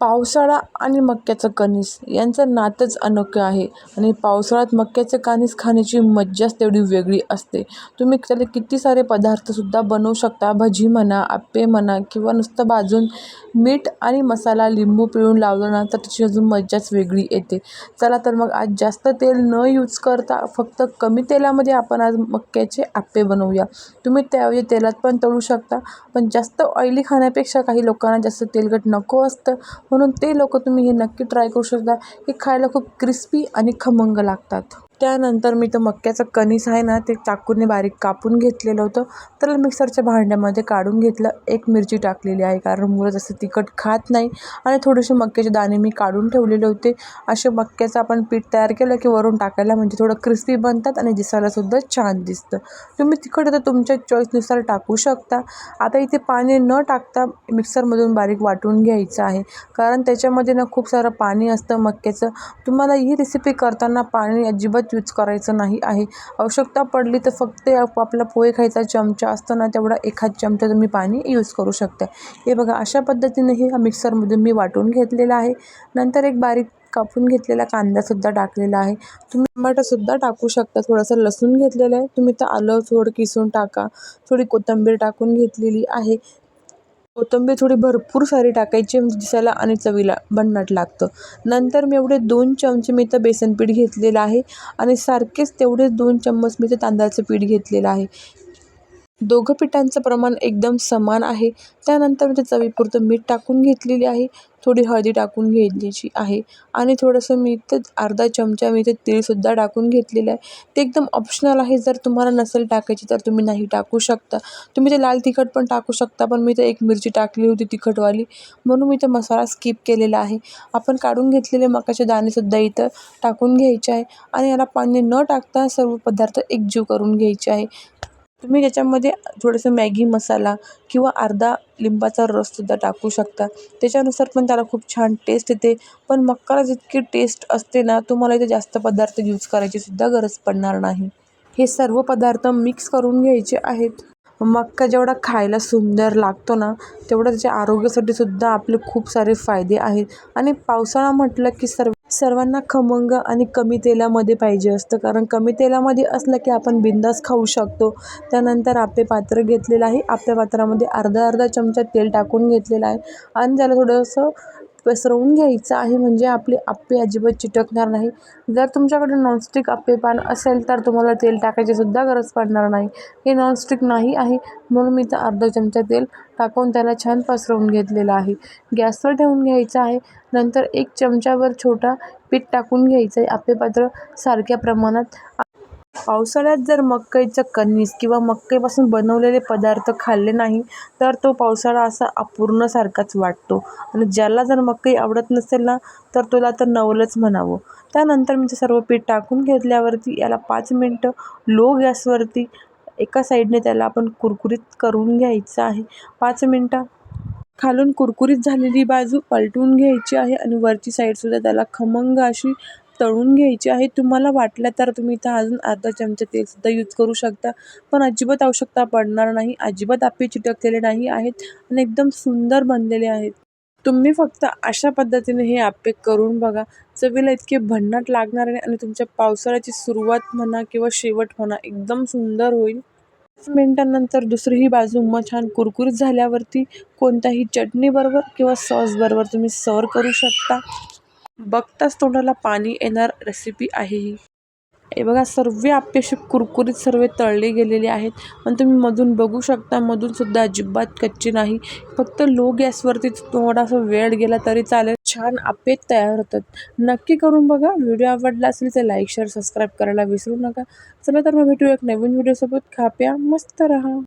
पावसाळा आणि मक्याचं कणीस यांचं नातंच अनोखं आहे. आणि पावसाळ्यात मक्याचं कणीस खाण्याची मज्जाच तेवढी वेगळी असते. तुम्ही त्याला किती सारे पदार्थसुद्धा बनवू शकता. भजी म्हणा आप्पे म्हणा किंवा नुसतं भाजून मीठ आणि मसाला लिंबू पिळून लावलं ना तर त्याची अजून मज्जाच वेगळी येते. चला तर मग आज जास्त तेल न यूज करता फक्त कमी तेलामध्ये आपण आज मक्याचे आप्पे बनवूया. तुम्ही त्याऐवजी तेलात पण तळू शकता पण जास्त ऑइली खाण्यापेक्षा काही लोकांना जास्त तेलकट नको असतं. म्हणून ते लोक तुम्ही हे नक्की ट्राय करू शकता. हे खायला खूप क्रिस्पी आणि खमंग लागतात. त्यानंतर मी तर मक्याचं कणीस आहे ना ते चाकूने बारीक कापून घेतलेलं होतं. तर मिक्सरच्या भांड्यामध्ये काढून घेतलं. एक मिरची टाकलेली आहे कारण मुलं जास्त तिखट खात नाही. आणि थोडेसे मक्याचे दाणे मी काढून ठेवलेले होते. असे मक्याचं आपण पीठ तयार केलं की वरून टाकायला म्हणजे थोडं क्रिस्पी बनतात आणि दिसायलासुद्धा छान दिसतं. तुम्ही तिखट तर तुमच्या चॉईसनुसार टाकू शकता. आता इथे पाणी न टाकता मिक्सरमधून बारीक वाटून घ्यायचं आहे. कारण त्याच्यामध्ये ना खूप सारं पाणी असतं मक्याचं. तुम्हाला ही रेसिपी करताना पाणी अजिबात यूज करायचं नाही आहे. आवश्यकता पडली तर फक्त आपला पोहे खायचा चमचा असतो ना तेवढा एखाद चमचा तुम्ही पाणी यूज करू शकता. हे बघा अशा पद्धतीने हे मिक्सरमधून मी वाटून घेतलेलं आहे. नंतर एक बारीक कापून घेतलेला कांदासुद्धा टाकलेला आहे. तुम्ही टमाटासुद्धा टाकू शकता. थोडंसं लसूण घेतलेलं आहे. तुम्ही तर आलं थोडं किसून टाका. थोडी कोथिंबीर टाकून घेतलेली आहे. कोथिंबीर थोडी भरपूर सारी टाकायची म्हणजे दिसायला आणि चवीला भन्नाट लागतं. नंतर मी एवढे दोन चमचे मी तर बेसन पीठ घेतलेलं आहे आणि सारखेच तेवढेच दोन चम्मच मी तर तांदळाचं पीठ घेतलेलं आहे. दोघं पिठांचं प्रमाण एकदम समान आहे. त्यानंतर मी ते चवीपुरतं मीठ टाकून घेतलेली आहे. थोडी हळदी टाकून घ्यायची आहे. आणि थोडंसं मी ते अर्धा चमचा मी ते तीळसुद्धा टाकून घेतलेलं आहे. ते एकदम ऑप्शनल आहे. जर तुम्हाला नसेल टाकायची तर तुम्ही नाही टाकू शकता. तुम्ही ते लाल तिखट पण टाकू शकता पण मी तर एक मिरची टाकली होती तिखटवाली. म्हणून मी ते मसाला स्किप केलेला आहे. आपण काढून घेतलेले मकाचे दाणेसुद्धा इथं टाकून घ्यायचे आहे. आणि याला पाणी न टाकता सर्व पदार्थ एकजीव करून घ्यायचे आहे. तुम्ही त्याच्यामध्ये थोडंसं मॅगी मसाला किंवा अर्धा लिंबाचा रससुद्धा टाकू शकता. त्याच्यानुसार पण त्याला खूप छान टेस्ट येते. पण मक्काला जितकी टेस्ट असते ना तुम्हाला इथे जास्त पदार्थ यूज करायचीसुद्धा गरज पडणार नाही. हे सर्व पदार्थ मिक्स करून घ्यायचे आहेत. मक्का जेवढा खायला सुंदर लागतो ना तेवढं त्याच्या आरोग्यासाठी सुद्धा आपले खूप सारे फायदे आहेत. आणि पावसाळा म्हटलं की सर्व सर्वांना खमंग आणि कमी तेलामध्ये पाहिजे असतं. कारण कमी तेलामध्ये असलं की आपण बिंदास खाऊ शकतो. त्यानंतर आपे पात्र घेतलेलं आहे. आपल्या पात्रामध्ये अर्धा अर्धा चमचा तेल टाकून घेतलेलं आहे. आणि त्याला थोडंसं पसरवून घ्यायचं आहे म्हणजे आपले आप्पे अजिबात चिटकणार नाही. जर तुमच्याकडे नॉनस्टिक आप्पे पान असेल तर तुम्हाला तेल टाकायची सुद्धा गरज पडणार नाही. हे नॉनस्टिक नाही आहे म्हणून मी तर अर्धा चमचा तेल टाकून त्याला छान पसरवून घेतलेलं आहे. गॅसवर ठेवून घ्यायचं आहे नंतर एक चमच्यावर छोटा पीठ टाकून घ्यायचं आहे. आप्पे पात्र सारख्या प्रमाणात पावसाळ्यात जर मकईचं कणीस किंवा मकईपासून बनवलेले पदार्थ खाल्ले नाही तर तो पावसाळा असा अपूर्णसारखाच वाटतो. आणि ज्याला जर मकई आवडत नसेल ना तर तुला तर नवलच म्हणावं. त्यानंतर मी ते सर्व पीठ टाकून घेतल्यावरती याला पाच मिनटं लो गॅसवरती एका साईडने त्याला आपण कुरकुरीत करून घ्यायचं आहे. पाच मिनटं खालून कुरकुरीत झालेली बाजू पलटून घ्यायची आहे आणि वरची साईडसुद्धा त्याला खमंग अशी तळून घ्यायची आहे. तुम्हाला वाटलं तर तुम्ही इथं अजून अर्धा चमचा तेलसुद्धा यूज करू शकता. पण अजिबात आवश्यकता पडणार नाही. अजिबात आपे चिटकलेले नाही आहेत आणि एकदम सुंदर बनलेले आहेत. तुम्ही फक्त अशा पद्धतीने हे आप्पे करून बघा. चवीला इतके भन्नाट लागणार आहे आणि तुमच्या पावसाळ्याची सुरुवात म्हणा किंवा शेवट म्हणा एकदम सुंदर होईल. पाच मिनटानंतर दुसरीही बाजू मग छान कुरकुरीत झाल्यावरती कोणत्याही चटणीबरोबर किंवा सॉसबरोबर तुम्ही सर्व करू शकता. बघताच तोंडाला पाणी येणार रेसिपी आहे ही. हे बघा सर्व आप्पे असे कुरकुरीत सर्व तळले गेलेले आहेत. पण तुम्ही मधून बघू शकता मधूनसुद्धा अजिबात कच्ची नाही. फक्त लो गॅसवरती थोडासा वेळ गेला तरी चालेल. छान आप्पे तयार होतात. नक्की करून बघा. व्हिडिओ आवडला असेल तर लाईक शेअर सबस्क्राईब करायला विसरू नका. चला तर मग भेटू एक नवीन व्हिडिओसोबत खाप्या मस्त राहा.